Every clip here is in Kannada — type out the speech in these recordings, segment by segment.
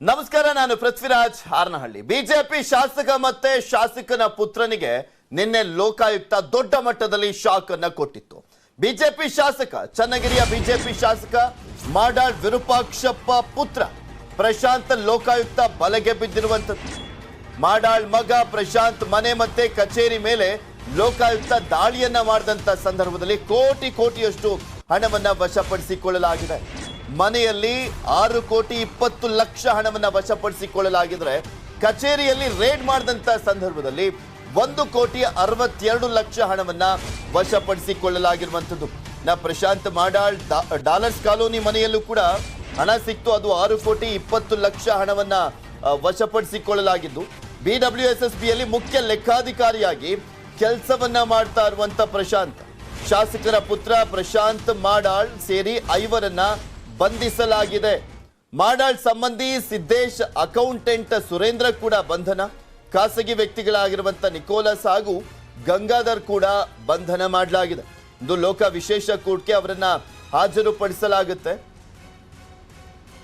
ನಮಸ್ಕಾರ, ನಾನು ಪೃಥ್ವಿರಾಜ್ ಹಾರನಹಳ್ಳಿ. ಬಿಜೆಪಿ ಶಾಸಕ ಮತ್ತೆ ಶಾಸಕನ ಪುತ್ರನಿಗೆ ನಿನ್ನೆ ಲೋಕಾಯುಕ್ತ ದೊಡ್ಡ ಮಟ್ಟದಲ್ಲಿ ಶಾಕ್ ಅನ್ನ ಕೊಟ್ಟಿತ್ತು. ಬಿಜೆಪಿ ಶಾಸಕ, ಚನ್ನಗಿರಿಯ ಬಿಜೆಪಿ ಶಾಸಕ ಮಾಡಾಳ್ ವಿರೂಪಾಕ್ಷಪ್ಪ ಪುತ್ರ ಪ್ರಶಾಂತ್ ಲೋಕಾಯುಕ್ತ ಬಲೆಗೆ ಬಿದ್ದಿರುವಂತದ್ದು ಮಾಡಾಳ್ ಮಗ ಪ್ರಶಾಂತ್ ಮನೆ ಮತ್ತೆ ಕಚೇರಿ ಮೇಲೆ ಲೋಕಾಯುಕ್ತ ದಾಳಿಯನ್ನ ಮಾಡಿದಂತ ಸಂದರ್ಭದಲ್ಲಿ ಕೋಟಿ ಕೋಟಿಯಷ್ಟು ಹಣವನ್ನ ವಶಪಡಿಸಿಕೊಳ್ಳಲಾಗಿದೆ. ಮನೆಯಲ್ಲಿ ಆರು ಕೋಟಿ ಇಪ್ಪತ್ತು ಲಕ್ಷ ಹಣವನ್ನ ವಶಪಡಿಸಿಕೊಳ್ಳಲಾಗಿದ್ರೆ ಕಚೇರಿಯಲ್ಲಿ ರೇಡ್ ಮಾಡಿದಂತ ಸಂದರ್ಭದಲ್ಲಿ ಒಂದು ಕೋಟಿ ಅರವತ್ತೆರಡು ಲಕ್ಷ ಹಣವನ್ನ ವಶಪಡಿಸಿಕೊಳ್ಳಲಾಗಿರುವಂತದ್ದು ನಾ ಪ್ರಶಾಂತ್ ಮಾಡಾಳ್ ಡಾಲರ್ಸ್ ಕಾಲೋನಿ ಮನೆಯಲ್ಲೂ ಕೂಡ ಹಣ ಸಿಕ್ತು. ಅದು ಆರು ಕೋಟಿ ಇಪ್ಪತ್ತು ಲಕ್ಷ ಹಣವನ್ನ ವಶಪಡಿಸಿಕೊಳ್ಳಲಾಗಿದ್ದು. ಬಿ ಡಬ್ಲ್ಯೂ ಎಸ್ ಎಸ್ ಬಿಯಲ್ಲಿ ಮುಖ್ಯ ಲೆಕ್ಕಾಧಿಕಾರಿಯಾಗಿ ಕೆಲಸವನ್ನ ಮಾಡ್ತಾ ಇರುವಂತ ಪ್ರಶಾಂತ್. ಶಾಸಕರ ಪುತ್ರ ಪ್ರಶಾಂತ್ ಮಾಡಾಳ್ ಸೇರಿ ಐವರನ್ನ ಬಂಧಿಸಲಾಗಿದೆ. ಮಾಡಾಳ್ ಸಂಬಂಧಿ ಸಿದ್ದೇಶ್, ಅಕೌಂಟೆಂಟ್ ಸುರೇಂದ್ರ ಕೂಡ ಬಂಧನ. ಖಾಸಗಿ ವ್ಯಕ್ತಿಗಳಾಗಿರುವಂಥ ನಿಕೋಲಸ್ ಹಾಗೂ ಗಂಗಾಧರ್ ಕೂಡ ಬಂಧನ ಮಾಡಲಾಗಿದೆ. ಇಂದು ಲೋಕ ವಿಶೇಷ ಕೋರ್ಟ್ಗೆ ಅವರನ್ನ ಹಾಜರುಪಡಿಸಲಾಗುತ್ತೆ.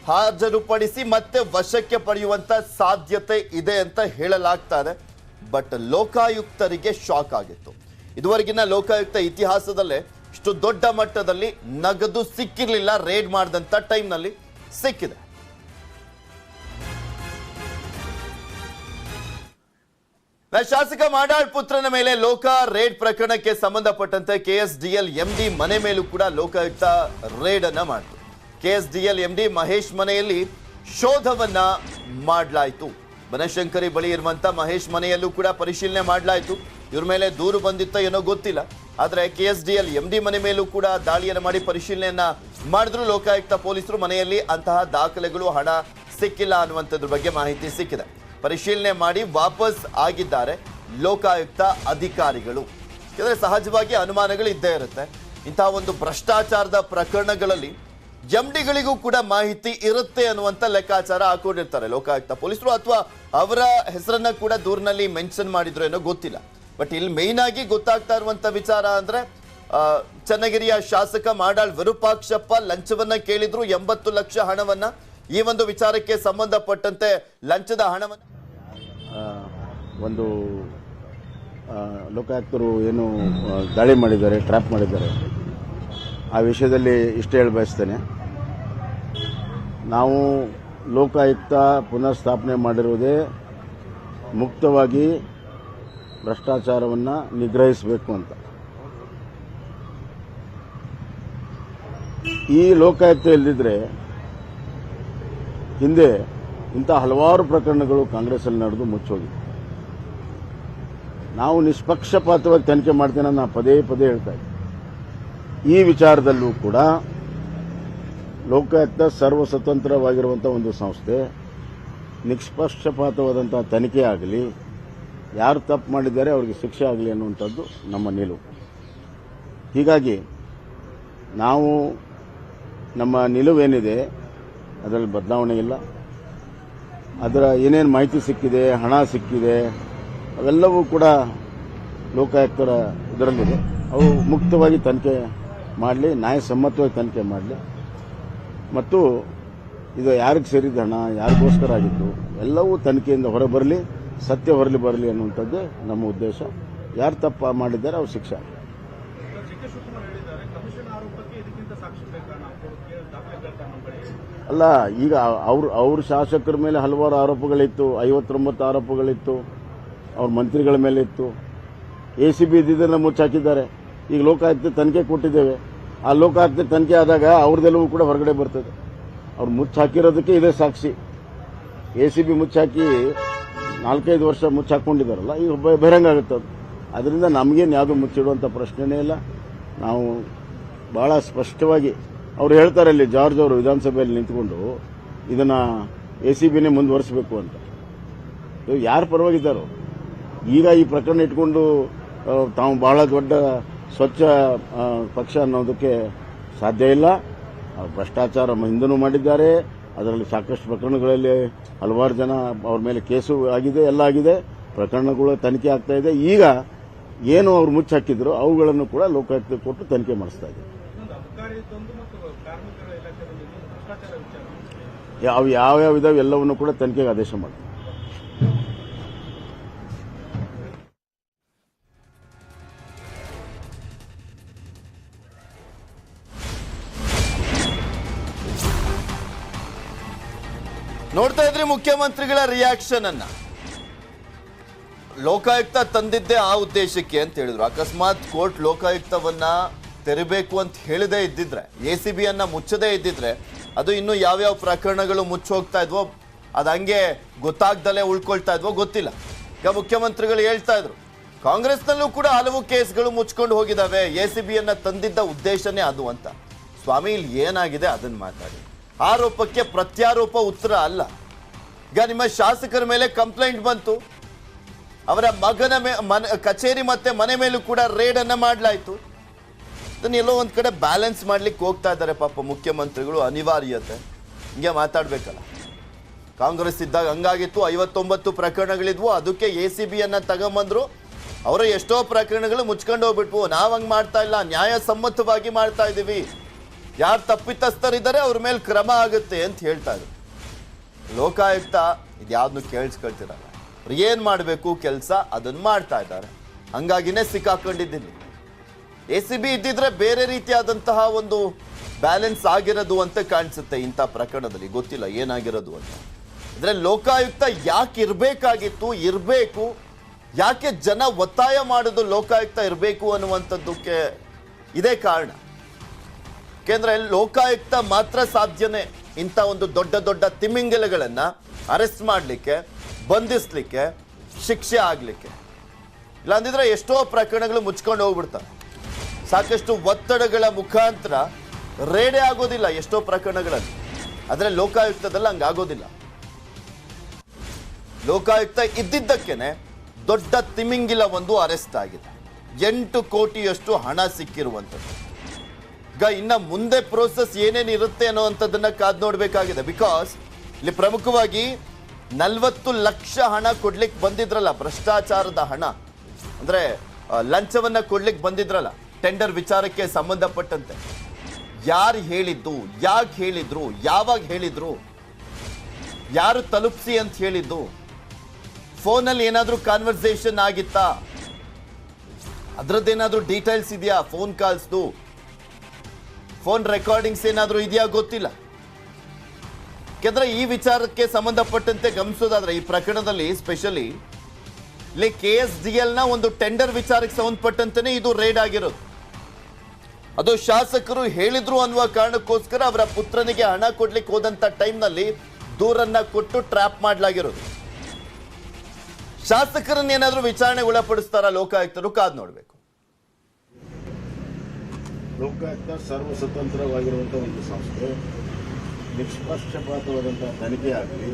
ಹಾಜರುಪಡಿಸಿ ಮತ್ತೆ ವಶಕ್ಕೆ ಪಡೆಯುವಂತ ಸಾಧ್ಯತೆ ಇದೆ ಅಂತ ಹೇಳಲಾಗ್ತಾ ಇದೆ ಬಟ್ ಲೋಕಾಯುಕ್ತರಿಗೆ ಶಾಕ್ ಆಗಿತ್ತು. ಇದುವರೆಗಿನ ಲೋಕಾಯುಕ್ತ ಇತಿಹಾಸದಲ್ಲೇ ಇಷ್ಟು ದೊಡ್ಡ ಮಟ್ಟದಲ್ಲಿ ನಗದು ಸಿಕ್ಕಿರಲಿಲ್ಲ ರೇಡ್ ಮಾಡಿದಂಥ ಟೈಮ್ನಲ್ಲಿ ಸಿಕ್ಕಿದೆ. ಶಾಸಕ ಮಾಡಾಳ್ ಪುತ್ರನ ಮೇಲೆ ಲೋಕ ರೇಡ್ ಪ್ರಕರಣಕ್ಕೆ ಸಂಬಂಧಪಟ್ಟಂತೆ ಕೆಎಸ್ಡಿಎಲ್ ಎಂಡಿ ಮನೆ ಮೇಲೂ ಕೂಡ ಲೋಕಾಯುಕ್ತ ರೇಡ್ ಅನ್ನ ಮಾಡಿತು. ಕೆಎಸ್ಡಿಎಲ್ ಎಂಡಿ ಮಹೇಶ್ ಮನೆಯಲ್ಲಿ ಶೋಧವನ್ನ ಮಾಡಲಾಯಿತು. ಬನಶಂಕರಿ ಬಳಿ ಇರುವಂತ ಮಹೇಶ್ ಮನೆಯಲ್ಲೂ ಕೂಡ ಪರಿಶೀಲನೆ ಮಾಡಲಾಯಿತು. ಇವ್ರ ಮೇಲೆ ದೂರು ಬಂದಿತ್ತ ಏನೋ ಗೊತ್ತಿಲ್ಲ. ಆದ್ರೆ ಎಂ ಡಿ ಮನೆ ಮೇಲೂ ಕೂಡ ದಾಳಿಯನ್ನು ಮಾಡಿ ಪರಿಶೀಲನೆಯನ್ನ ಮಾಡಿದ್ರು ಲೋಕಾಯುಕ್ತ ಪೊಲೀಸರು ಮನೆಯಲ್ಲಿ ಅಂತಹ ದಾಖಲೆಗಳು ಹಣ ಸಿಕ್ಕಿಲ್ಲ ಅನ್ನುವಂಥದ್ರ ಬಗ್ಗೆ ಮಾಹಿತಿ ಸಿಕ್ಕಿದೆ. ಪರಿಶೀಲನೆ ಮಾಡಿ ವಾಪಸ್ ಆಗಿದ್ದಾರೆ ಲೋಕಾಯುಕ್ತ ಅಧಿಕಾರಿಗಳು. ಯಾಕಂದರೆ ಸಹಜವಾಗಿ ಅನುಮಾನಗಳು ಇದ್ದೇ ಇರುತ್ತೆ. ಇಂತಹ ಒಂದು ಭ್ರಷ್ಟಾಚಾರದ ಪ್ರಕರಣಗಳಲ್ಲಿ ಎಂ ಡಿಗಳಿಗೂ ಕೂಡ ಮಾಹಿತಿ ಇರುತ್ತೆ ಅನ್ನುವಂಥ ಲೆಕ್ಕಾಚಾರ ಹಾಕೊಂಡಿರ್ತಾರೆ ಲೋಕಾಯುಕ್ತ ಪೊಲೀಸರು ಅಥವಾ ಅವರ ಹೆಸರನ್ನ ಕೂಡ ದೂರಿನಲ್ಲಿ ಮೆನ್ಷನ್ ಮಾಡಿದ್ರು ಏನೋ ಗೊತ್ತಿಲ್ಲ. ಬಟ್ ಇಲ್ಲಿ ಮೇಯ್ನ್ ಆಗಿ ಗೊತ್ತಾಗ್ತಾ ಇರುವಂತ ವಿಚಾರ ಅಂದ್ರೆ ಚನ್ನಗಿರಿಯ ಶಾಸಕ ಮಾಡಾಳ್ ವಿರೂಪಾಕ್ಷಪ್ಪ ಲಂಚವನ್ನ ಕೇಳಿದ್ರು, ಎಂಬತ್ತು ಲಕ್ಷ ಹಣವನ್ನ. ಈ ಒಂದು ವಿಚಾರಕ್ಕೆ ಸಂಬಂಧಪಟ್ಟಂತೆ ಲಂಚದ ಹಣವನ್ನು ಒಂದು ಲೋಕಾಯುಕ್ತರು ಏನು ದಾಳಿ ಮಾಡಿದ್ದಾರೆ ಟ್ರ್ಯಾಪ್ ಮಾಡಿದ್ದಾರೆ. ಆ ವಿಷಯದಲ್ಲಿ ಇಷ್ಟು ಹೇಳಿ ಬಯಸ್ತೇನೆ. ನಾವು ಲೋಕಾಯುಕ್ತ ಪುನರ್ ಸ್ಥಾಪನೆ ಮಾಡಿರುವುದೇ ಮುಕ್ತವಾಗಿ ಭ್ರಷ್ಟಾಚಾರವನ್ನು ನಿಗ್ರಹಿಸಬೇಕು ಅಂತ. ಈ ಲೋಕಾಯುಕ್ತ ಇಲ್ಲದಿದ್ರೆ ಹಿಂದೆ ಇಂಥ ಹಲವಾರು ಪ್ರಕರಣಗಳು ಕಾಂಗ್ರೆಸ್ಸಲ್ಲಿ ನಡೆದು ಮುಚ್ಚೋಗಿದೆ ನಾವು ನಿಷ್ಪಕ್ಷಪಾತವಾಗಿ ತನಿಖೆ ಮಾಡ್ತೇನೆ ನಾನು ಪದೇ ಪದೇ ಹೇಳ್ತಾ ಇದ್ದೆ. ಈ ವಿಚಾರದಲ್ಲೂ ಕೂಡ ಲೋಕಾಯುಕ್ತ ಸರ್ವ ಸ್ವತಂತ್ರವಾಗಿರುವಂಥ ಒಂದು ಸಂಸ್ಥೆ ನಿಷ್ಪಕ್ಷಪಾತವಾದಂಥ ತನಿಖೆ ಆಗಲಿ ಯಾರು ತಪ್ಪು ಮಾಡಿದ್ದಾರೆ ಅವರಿಗೆ ಶಿಕ್ಷೆ ಆಗಲಿ ಅನ್ನುವಂಥದ್ದು ನಮ್ಮ ನಿಲುವು. ಹೀಗಾಗಿ ನಾವು ನಮ್ಮ ನಿಲುವೇನಿದೆ ಅದರಲ್ಲಿ ಬದಲಾವಣೆ ಇಲ್ಲ. ಅದರ ಏನೇನು ಮಾಹಿತಿ ಸಿಕ್ಕಿದೆ, ಹಣ ಸಿಕ್ಕಿದೆ, ಅವೆಲ್ಲವೂ ಕೂಡ ಲೋಕಾಯುಕ್ತರ ಇದರಲ್ಲಿದೆ. ಅವು ಮುಕ್ತವಾಗಿ ತನಿಖೆ ಮಾಡಲಿ, ನ್ಯಾಯಸಮ್ಮತವಾಗಿ ತನಿಖೆ ಮಾಡಲಿ. ಮತ್ತು ಇದು ಯಾರಿಗೆ ಸೇರಿದ ಹಣ, ಯಾರಿಗೋಸ್ಕರ ಆಗಿತ್ತು ಎಲ್ಲವೂ ತನಿಖೆಯಿಂದ ಹೊರಬರಲಿ. ಸತ್ಯ ಹೊರಲಿ ಬರಲಿ ಅನ್ನುವಂಥದ್ದೇ ನಮ್ಮ ಉದ್ದೇಶ. ಯಾರು ತಪ್ಪ ಮಾಡಿದ್ದಾರೆ ಅವ್ರು ಶಿಕ್ಷೆ ಅಲ್ಲ, ಈಗ ಅವ್ರ ಅವ್ರ ಶಾಸಕರ ಮೇಲೆ ಹಲವಾರು ಆರೋಪಗಳಿತ್ತು, ಐವತ್ತೊಂಬತ್ತು ಆರೋಪಗಳಿತ್ತು, ಅವ್ರ ಮಂತ್ರಿಗಳ ಮೇಲೆ ಇತ್ತು. ಎ ಸಿ ಬಿ ಇದ್ದಿದ್ದನ್ನು ಮುಚ್ಚಾಕಿದ್ದಾರೆ. ಈಗ ಲೋಕಾಯುಕ್ತ ತನಿಖೆ ಕೊಟ್ಟಿದ್ದೇವೆ. ಆ ಲೋಕಾಯುಕ್ತ ತನಿಖೆ ಆದಾಗ ಅವ್ರದ್ದೆಲ್ಲವೂ ಕೂಡ ಹೊರಗಡೆ ಬರ್ತದೆ. ಅವ್ರು ಮುಚ್ಚಾಕಿರೋದಕ್ಕೆ ಇದೇ ಸಾಕ್ಷಿ. ಎ ಸಿ ಬಿ ಮುಚ್ಚಾಕಿ ನಾಲ್ಕೈದು ವರ್ಷ ಮುಚ್ಚಾಕೊಂಡಿದ್ದಾರಲ್ಲ, ಈಗ ಬಹಿರಂಗ ಆಗುತ್ತೆ ಅದು. ಅದರಿಂದ ನಮಗೇನು ಯಾವುದು ಮುಚ್ಚಿಡುವಂಥ ಪ್ರಶ್ನೆನೇ ಇಲ್ಲ. ನಾವು ಭಾಳ ಸ್ಪಷ್ಟವಾಗಿ ಅವ್ರು ಹೇಳ್ತಾರೆ ಅಲ್ಲಿ ಜಾರ್ಜ್ ಅವರು ವಿಧಾನಸಭೆಯಲ್ಲಿ ನಿಂತ್ಕೊಂಡು, ಇದನ್ನು ಎ ಸಿ ಬಿನೇ ಮುಂದುವರಿಸಬೇಕು ಅಂತ. ಯಾರು ಪರವಾಗಿದ್ದಾರೋ? ಈಗ ಈ ಪ್ರಕರಣ ಇಟ್ಕೊಂಡು ತಾವು ಬಹಳ ದೊಡ್ಡ ಸ್ವಚ್ಛ ಪಕ್ಷ ಅನ್ನೋದಕ್ಕೆ ಸಾಧ್ಯ ಇಲ್ಲ. ಭ್ರಷ್ಟಾಚಾರ ಹಿಂದೂ ಮಾಡಿದ್ದಾರೆ. ಅದರಲ್ಲಿ ಸಾಕಷ್ಟು ಪ್ರಕರಣಗಳಲ್ಲಿ ಹಲವಾರು ಜನ ಅವ್ರ ಮೇಲೆ ಕೇಸು ಆಗಿದೆ, ಎಲ್ಲ ಆಗಿದೆ. ಪ್ರಕರಣಗಳು ತನಿಖೆ ಆಗ್ತಾ ಇದೆ. ಈಗ ಏನು ಅವ್ರು ಮುಚ್ಚಾಕಿದ್ರು, ಅವುಗಳನ್ನು ಕೂಡ ಲೋಕಾಯುಕ್ತ ಕೊಟ್ಟು ತನಿಖೆ ಮಾಡಿಸ್ತಾ ಇದೆ ಯಾವ ಯಾವ್ಯಾವ ಇದಾವೆ ಎಲ್ಲವನ್ನು ಕೂಡ ತನಿಖೆಗೆ ಆದೇಶ ಮಾಡ್ತೀವಿ ಮುಖ್ಯಮಂತ್ರಿಗಳ ರಿಯಾಕ್ಷನ್ ಅನ್ನ ಲೋಕಾಯುಕ್ತ ತಂದಿದ್ದೆ ಆ ಉದ್ದೇಶಕ್ಕೆ ಅಂತ ಹೇಳಿದ್ರು. ಅಕಸ್ಮಾತ್ ಕೋರ್ಟ್ ಲೋಕಾಯುಕ್ತವನ್ನ ತೆರಬೇಕು ಅಂತ ಹೇಳದೇ ಇದ್ದಿದ್ರೆ, ಎ ಸಿ ಬಿ ಅನ್ನ ಮುಚ್ಚದೇ ಇದ್ದಿದ್ರೆ, ಅದು ಇನ್ನು ಯಾವ್ಯಾವ ಪ್ರಕರಣಗಳು ಮುಚ್ಚೋಗ್ತಾ ಇದ್ವೋ, ಅದು ಹಂಗೆ ಗೊತ್ತಾಗ್ದಲೇ ಉಳ್ಕೊಳ್ತಾ ಇದ್ವೋ ಗೊತ್ತಿಲ್ಲ. ಈಗ ಮುಖ್ಯಮಂತ್ರಿಗಳು ಹೇಳ್ತಾ ಇದ್ರು, ಕಾಂಗ್ರೆಸ್ನಲ್ಲೂ ಕೂಡ ಹಲವು ಕೇಸ್ಗಳು ಮುಚ್ಕೊಂಡು ಹೋಗಿದ್ದಾವೆ ಎ ಸಿ ಬಿ ಅನ್ನ ತಂದಿದ್ದ ಉದ್ದೇಶನೇ ಅದು ಅಂತ. ಸ್ವಾಮಿ, ಇಲ್ಲಿ ಏನಾಗಿದೆ ಅದನ್ನ ಮಾತಾಡಿ. ಆರೋಪಕ್ಕೆ ಪ್ರತ್ಯಾರೋಪ ಉತ್ತರ ಅಲ್ಲ. ಈಗ ನಿಮ್ಮ ಶಾಸಕರ ಮೇಲೆ ಕಂಪ್ಲೇಂಟ್ ಬಂತು. ಅವರ ಮಗನ ಕಚೇರಿ ಮತ್ತೆ ಮನೆ ಮೇಲೂ ಕೂಡ ರೇಡ್ ಅನ್ನ ಮಾಡಲಾಯ್ತು. ಎಲ್ಲೋ ಒಂದ್ ಕಡೆ ಬ್ಯಾಲೆನ್ಸ್ ಮಾಡ್ಲಿಕ್ಕೆ ಹೋಗ್ತಾ ಇದ್ದಾರೆ ಪಾಪ ಮುಖ್ಯಮಂತ್ರಿಗಳು, ಅನಿವಾರ್ಯತೆ. ಹಿಂಗೆ ಮಾತಾಡ್ಬೇಕಲ್ಲ. ಕಾಂಗ್ರೆಸ್ ಇದ್ದಾಗ ಹಂಗಾಗಿತ್ತು, ಐವತ್ತೊಂಬತ್ತು ಪ್ರಕರಣಗಳಿದ್ವು, ಅದಕ್ಕೆ ಎ ಸಿ ಬಿ ಅನ್ನ ತಗೊಂಬಂದ್ರು. ಅವರ ಎಷ್ಟೋ ಪ್ರಕರಣಗಳು ಮುಚ್ಕೊಂಡು ಹೋಗ್ಬಿಟ್ವು. ನಾವ್ ಹಂಗ್ ಮಾಡ್ತಾ ಇಲ್ಲ ನ್ಯಾಯಸಮ್ಮತವಾಗಿ ಮಾಡ್ತಾ ಇದೀವಿ. ಯಾರು ತಪ್ಪಿತಸ್ಥರಿದ್ದಾರೆ, ಅವ್ರ ಮೇಲೆ ಕ್ರಮ ಆಗುತ್ತೆ ಅಂತ ಹೇಳ್ತಾ ಇದ್ರು. ಲೋಕಾಯುಕ್ತ, ಇದ್ಯಾವ್ದನ್ನು ಕೇಳಿಸ್ಕೊಳ್ತಿರಲ್ಲ. ಅವ್ರು ಏನು ಮಾಡಬೇಕು ಕೆಲಸ ಅದನ್ನ ಮಾಡ್ತಾ ಇದ್ದಾರೆ. ಹಂಗಾಗಿನೇ ಸಿಕ್ಕಾಕೊಂಡಿದ್ದೀನಿ. ಎ ಸಿ ಬಿ ಇದ್ದಿದ್ರೆ ಬೇರೆ ರೀತಿಯಾದಂತಹ ಒಂದು ಬ್ಯಾಲೆನ್ಸ್ ಆಗಿರೋದು ಅಂತ ಕಾಣಿಸುತ್ತೆ ಇಂಥ ಪ್ರಕರಣದಲ್ಲಿ. ಗೊತ್ತಿಲ್ಲ ಏನಾಗಿರೋದು ಅಂತ. ಅಂದರೆ ಲೋಕಾಯುಕ್ತ ಯಾಕೆ ಇರಬೇಕಾಗಿತ್ತು, ಇರಬೇಕು, ಯಾಕೆ ಜನ ಒತ್ತಾಯ ಮಾಡೋದು ಲೋಕಾಯುಕ್ತ ಇರಬೇಕು ಅನ್ನುವಂಥದ್ದಕ್ಕೆ ಇದೇ ಕಾರಣ. ಯಾಕೆಂದ್ರೆ ಲೋಕಾಯುಕ್ತ ಮಾತ್ರ ಸಾಧ್ಯನೇ. ಇಂಥ ಒಂದು ದೊಡ್ಡ ದೊಡ್ಡ ತಿಮಿಂಗಿಲಗಳನ್ನು ಅರೆಸ್ಟ್ ಮಾಡಲಿಕ್ಕೆ, ಬಂಧಿಸ್ಲಿಕ್ಕೆ, ಶಿಕ್ಷೆ ಆಗಲಿಕ್ಕೆ. ಇಲ್ಲಾಂದಿದ್ರೆ ಎಷ್ಟೋ ಪ್ರಕರಣಗಳು ಮುಚ್ಕೊಂಡು ಹೋಗ್ಬಿಡ್ತವೆ. ಸಾಕಷ್ಟು ಒತ್ತಡಗಳ ಮುಖಾಂತರ ರೇಡೆ ಆಗೋದಿಲ್ಲ ಎಷ್ಟೋ ಪ್ರಕರಣಗಳಲ್ಲಿ. ಆದರೆ ಲೋಕಾಯುಕ್ತದಲ್ಲಿ ಹಂಗಾಗೋದಿಲ್ಲ ಲೋಕಾಯುಕ್ತ ಇದ್ದಿದ್ದಕ್ಕೇನೆ ದೊಡ್ಡ ತಿಮಿಂಗಿಲ ಒಂದು ಅರೆಸ್ಟ್ ಆಗಿದೆ. ಎಂಟು ಕೋಟಿಯಷ್ಟು ಹಣ ಸಿಕ್ಕಿರುವಂಥದ್ದು. ಇನ್ನ ಮುಂದೆ ಪ್ರೋಸೆಸ್ ಏನೇನು ಇರುತ್ತೆ ಅನ್ನೋವಂಥದ್ದನ್ನ ಕಾದ್ ನೋಡ್ಬೇಕಾಗಿದೆ. ಬಿಕಾಸ್ ಇಲ್ಲಿ ಪ್ರಮುಖವಾಗಿ ನಲ್ವತ್ತು ಲಕ್ಷ ಹಣ ಕೊಡ್ಲಿಕ್ಕೆ ಬಂದಿದ್ರಲ್ಲ, ಭ್ರಷ್ಟಾಚಾರದ ಹಣ. ಅಂದ್ರೆ ಲಂಚವನ್ನ ಕೊಡ್ಲಿಕ್ಕೆ ಬಂದಿದ್ರಲ್ಲ ಟೆಂಡರ್ ವಿಚಾರಕ್ಕೆ ಸಂಬಂಧಪಟ್ಟಂತೆ. ಯಾರು ಹೇಳಿದ್ದು, ಯಾಕೆ ಹೇಳಿದ್ರು, ಯಾವಾಗ ಹೇಳಿದ್ರು, ಯಾರು ತಲುಪಿಸಿ ಅಂತ ಹೇಳಿದ್ದು, ಫೋನಲ್ಲಿ ಏನಾದರೂ ಕಾನ್ವರ್ಸೇಷನ್ ಆಗಿತ್ತಾ? ಅದ್ರದ್ದೇನಾದ್ರೂ ಡೀಟೇಲ್ಸ್ ಇದೆಯಾ ಫೋನ್ ಕಾಲ್ಸ್ದು ಫೋನ್ ರೆಕಾರ್ಡಿಂಗ್ಸ್ ಏನಾದರೂ ಇದೆಯಾ ಗೊತ್ತಿಲ್ಲ. ಯಾಕೆಂದ್ರೆ ಈ ವಿಚಾರಕ್ಕೆ ಸಂಬಂಧಪಟ್ಟಂತೆ ಗಮನಿಸೋದಾದ್ರೆ ಈ ಪ್ರಕರಣದಲ್ಲಿ ಸ್ಪೆಷಲಿ ಇಲ್ಲಿ ಕೆ ಎಸ್ ಡಿ ಎಲ್ನ ಒಂದು ಟೆಂಡರ್ ವಿಚಾರಕ್ಕೆ ಸಂಬಂಧಪಟ್ಟಂತೆ ಇದು ರೇಡ್ ಆಗಿರೋದು. ಅದು ಶಾಸಕರು ಹೇಳಿದ್ರು ಅನ್ನುವ ಕಾರಣಕ್ಕೋಸ್ಕರ ಅವರ ಪುತ್ರನಿಗೆ ಹಣ ಕೊಡ್ಲಿಕ್ಕೆ ಹೋದಂತ ಟೈಮ್ನಲ್ಲಿ ದೂರನ್ನ ಕೊಟ್ಟು ಟ್ರ್ಯಾಪ್ ಮಾಡಲಾಗಿರೋದು. ಶಾಸಕರನ್ನೇನಾದ್ರೂ ವಿಚಾರಣೆಗೆ ಒಳಪಡಿಸ್ತಾರ ಲೋಕಾಯುಕ್ತರು? ಕಾದ್ ನೋಡ್ಬೇಕು. ಲೋಕಾಯುಕ್ತ ಸರ್ವ ಸ್ವತಂತ್ರವಾಗಿರುವಂಥ ಒಂದು ಸಂಸ್ಥೆ. ನಿಷ್ಪಕ್ಷಪಾತವಾದಂಥ ತನಿಖೆ ಆಗಲಿ,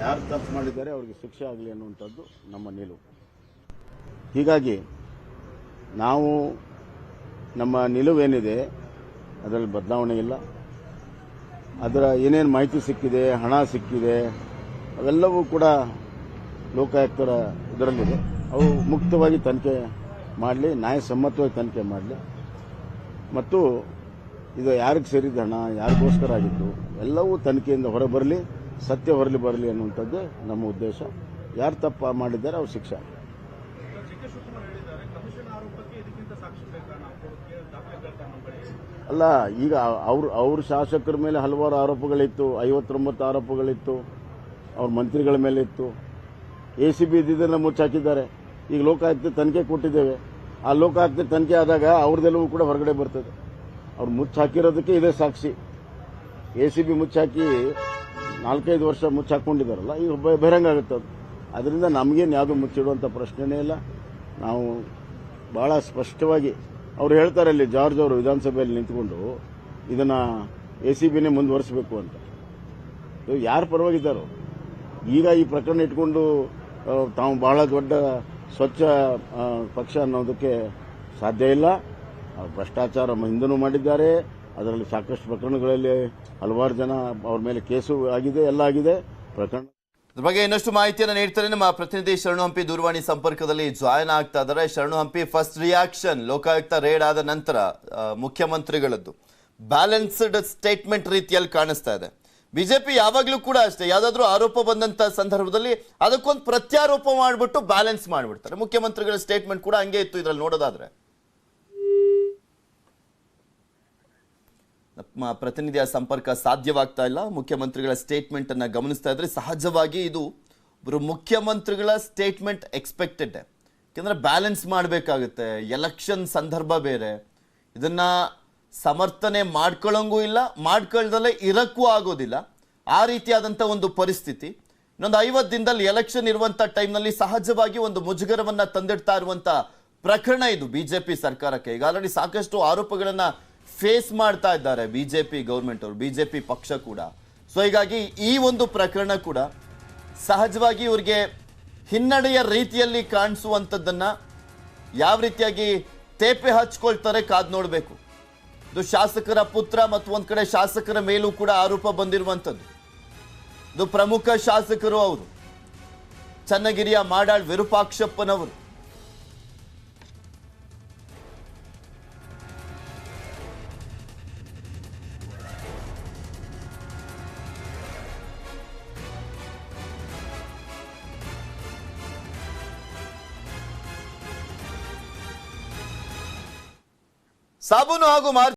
ಯಾರು ತಪ್ಪು ಮಾಡಿದ್ದಾರೆ ಅವರಿಗೆ ಶಿಕ್ಷೆ ಆಗಲಿ ಅನ್ನುವಂಥದ್ದು ನಮ್ಮ ನಿಲುವು. ಹೀಗಾಗಿ ನಾವು ನಮ್ಮ ನಿಲುವೇನಿದೆ ಅದರಲ್ಲಿ ಬದಲಾವಣೆ ಇಲ್ಲ. ಅದರ ಏನೇನು ಮಾಹಿತಿ ಸಿಕ್ಕಿದೆ, ಹಣ ಸಿಕ್ಕಿದೆ, ಅವೆಲ್ಲವೂ ಕೂಡ ಲೋಕಾಯುಕ್ತರ ಇದರಲ್ಲಿದೆ. ಅವು ಮುಕ್ತವಾಗಿ ತನಿಖೆ ಮಾಡಲಿ, ನ್ಯಾಯಸಮ್ಮತವಾಗಿ ತನಿಖೆ ಮಾಡಲಿ. ಮತ್ತು ಇದು ಯಾರಿಗೆ ಸೇರಿದ ಹಣ ಯಾರಿಗೋಸ್ಕರ ಆಗಿತ್ತು ಎಲ್ಲವೂ ತನಿಖೆಯಿಂದ ಹೊರಬರಲಿ ಸತ್ಯ ಹೊರಲಿ ಬರಲಿ ಅನ್ನುವಂಥದ್ದೇ ನಮ್ಮ ಉದ್ದೇಶ. ಯಾರು ತಪ್ಪ ಮಾಡಿದ್ದಾರೆ ಅವ್ರ ಶಿಕ್ಷೆ ಅಲ್ಲ, ಈಗ ಅವ್ರ ಅವ್ರ ಶಾಸಕರ ಮೇಲೆ ಹಲವಾರು ಆರೋಪಗಳಿತ್ತು, ಐವತ್ತೊಂಬತ್ತು ಆರೋಪಗಳಿತ್ತು, ಅವ್ರ ಮಂತ್ರಿಗಳ ಮೇಲೆ ಇತ್ತು. ಎ ಸಿ ಬಿ ಇದ್ದಿದ್ದನ್ನು ಮುಚ್ಚಾಕಿದ್ದಾರೆ. ಈಗ ಲೋಕಾಯುಕ್ತ ತನಿಖೆ ಕೊಟ್ಟಿದ್ದೇವೆ. ಆ ಲೋಕಾಯುಕ್ತ ತನಿಖೆ ಆದಾಗ ಅವ್ರದ್ದೆಲ್ಲವೂ ಕೂಡ ಹೊರಗಡೆ ಬರ್ತದೆ. ಅವ್ರು ಮುಚ್ಚಾಕಿರೋದಕ್ಕೆ ಇದೇ ಸಾಕ್ಷಿ. ಎ ಸಿ ಬಿ ಮುಚ್ಚಾಕಿ ನಾಲ್ಕೈದು ವರ್ಷ ಮುಚ್ಚಾಕೊಂಡಿದ್ದಾರಲ್ಲ ಈಗ ಬಹಿರಂಗ ಆಗುತ್ತೆ ಅದು. ಅದರಿಂದ ನಮಗೇನು ಯಾವುದು ಮುಚ್ಚಿಡುವಂಥ ಪ್ರಶ್ನೆನೇ ಇಲ್ಲ. ನಾವು ಬಹಳ ಸ್ಪಷ್ಟವಾಗಿ, ಅವ್ರು ಹೇಳ್ತಾರೆ ಅಲ್ಲಿ ಜಾರ್ಜ್ ಅವರು ವಿಧಾನಸಭೆಯಲ್ಲಿ ನಿಂತ್ಕೊಂಡು ಇದನ್ನು ಎ ಸಿ ಬಿನೇ ಮುಂದುವರಿಸಬೇಕು ಅಂತ. ಯಾರು ಪರವಾಗಿದ್ದಾರೋ? ಈಗ ಈ ಪ್ರಕರಣ ಇಟ್ಕೊಂಡು ತಾವು ಬಹಳ ದೊಡ್ಡ ಸ್ವಚ್ಛ ಪಕ್ಷ ಅನ್ನೋದಕ್ಕೆ ಸಾಧ್ಯ ಇಲ್ಲ. ಭ್ರಷ್ಟಾಚಾರ ಹಿಂದೂ ಮಾಡಿದ್ದಾರೆ. ಅದರಲ್ಲಿ ಸಾಕಷ್ಟು ಪ್ರಕರಣಗಳಲ್ಲಿ ಹಲವಾರು ಜನ ಅವ್ರ ಮೇಲೆ ಕೇಸು ಆಗಿದೆ, ಎಲ್ಲ ಆಗಿದೆ. ಪ್ರಕರಣ ಬಗ್ಗೆ ಇನ್ನಷ್ಟು ಮಾಹಿತಿಯನ್ನು ನೀಡ್ತಾರೆ ನಮ್ಮ ಪ್ರತಿನಿಧಿ ಶರಣು ಹಂಪಿ ದೂರವಾಣಿ ಸಂಪರ್ಕದಲ್ಲಿ ಜಾಯ್ನ್ ಆಗ್ತಾ ಇದ್ದಾರೆ. Sharanu Hampi first reaction Lokayukta raid ಆದ ನಂತರ ಮುಖ್ಯಮಂತ್ರಿಗಳದ್ದು. ಬ್ಯಾಲೆನ್ಸ್ಡ್ ಸ್ಟೇಟ್ಮೆಂಟ್ ರೀತಿಯಲ್ಲಿ ಕಾಣಿಸ್ತಾ ಇದೆ. ಬಿಜೆಪಿ ಯಾವಾಗ್ಲೂ ಕೂಡ ಅಷ್ಟೇ, ಯಾವ್ದಾದ್ರು ಆರೋಪ ಬಂದಂತ ಸಂದರ್ಭದಲ್ಲಿ ಅದಕ್ಕೊಂದು ಪ್ರತ್ಯಾರೋಪ ಮಾಡಿಬಿಟ್ಟು ಬ್ಯಾಲೆನ್ಸ್ ಮಾಡ್ಬಿಡ್ತಾರೆ. ಮುಖ್ಯಮಂತ್ರಿಗಳ ಸ್ಟೇಟ್ಮೆಂಟ್ ಕೂಡ ಹಂಗೆ ಇತ್ತು ಇದ್ರಲ್ಲಿ ನೋಡೋದಾದ್ರೆ. ನಮ್ಮ ಪ್ರತಿನಿಧಿಯ ಸಂಪರ್ಕ ಸಾಧ್ಯವಾಗ್ತಾ ಇಲ್ಲ. ಮುಖ್ಯಮಂತ್ರಿಗಳ ಸ್ಟೇಟ್ಮೆಂಟ್ ಅನ್ನ ಗಮನಿಸ್ತಾ ಇದ್ರೆ ಸಹಜವಾಗಿ ಇದು ಒಬ್ಬರು ಮುಖ್ಯಮಂತ್ರಿಗಳ ಸ್ಟೇಟ್ಮೆಂಟ್ ಎಕ್ಸ್ಪೆಕ್ಟೆಡ್ ಯಾಕಂದ್ರೆ ಬ್ಯಾಲೆನ್ಸ್ ಮಾಡಬೇಕಾಗುತ್ತೆ. ಎಲೆಕ್ಷನ್ ಸಂದರ್ಭ ಬೇರೆ. ಇದನ್ನ ಸಮರ್ಥನೆ ಮಾಡ್ಕೊಳ್ಳೋಂಗೂ ಇಲ್ಲ ಮಾಡ್ಕೊಳ್ದಲ್ಲೇ ಇರಕ್ಕೂ ಆಗೋದಿಲ್ಲ. ಆ ರೀತಿಯಾದಂಥ ಒಂದು ಪರಿಸ್ಥಿತಿ. ಇನ್ನೊಂದು ಐವತ್ತು ದಿನದಲ್ಲಿ ಎಲೆಕ್ಷನ್ ಇರುವಂಥ ಟೈಮ್ನಲ್ಲಿ ಸಹಜವಾಗಿ ಒಂದು ಮುಜುಗರವನ್ನು ತಂದಿಡ್ತಾ ಇರುವಂಥ ಪ್ರಕರಣ ಇದು ಬಿ ಜೆ ಪಿ ಸರ್ಕಾರಕ್ಕೆ. ಈಗ ಆಲ್ರೆಡಿ ಸಾಕಷ್ಟು ಆರೋಪಗಳನ್ನು ಫೇಸ್ ಮಾಡ್ತಾ ಇದ್ದಾರೆ ಬಿ ಜೆ ಪಿ ಗೌರ್ಮೆಂಟ್ ಅವರು ಪಿ ಪಕ್ಷ ಕೂಡ. ಸೊ ಹೀಗಾಗಿ ಈ ಒಂದು ಪ್ರಕರಣ ಕೂಡ ಸಹಜವಾಗಿ ಇವರಿಗೆ ಹಿನ್ನಡೆಯ ರೀತಿಯಲ್ಲಿ ಕಾಣಿಸುವಂಥದ್ದನ್ನು ಯಾವ ರೀತಿಯಾಗಿ ತೇಪೆ ಹಚ್ಕೊಳ್ತಾರೆ ಕಾದ್ ನೋಡಬೇಕು. ಇದು ಶಾಸಕರ ಪುತ್ರ ಮತ್ತು ಒಂದ್ ಕಡೆ ಶಾಸಕರ ಮೇಲೂ ಕೂಡ ಆರೋಪ ಬಂದಿರುವಂಥದ್ದು. ಇದು ಪ್ರಮುಖ ಶಾಸಕರು ಅವರು. ಚನ್ನಗಿರಿಯ ಮಾಡಾಳ್ ವಿರೂಪಾಕ್ಷಪ್ಪನವರು. ಸಾಬೂನು ಹಾಗೂ ಮಾರ್ಚ್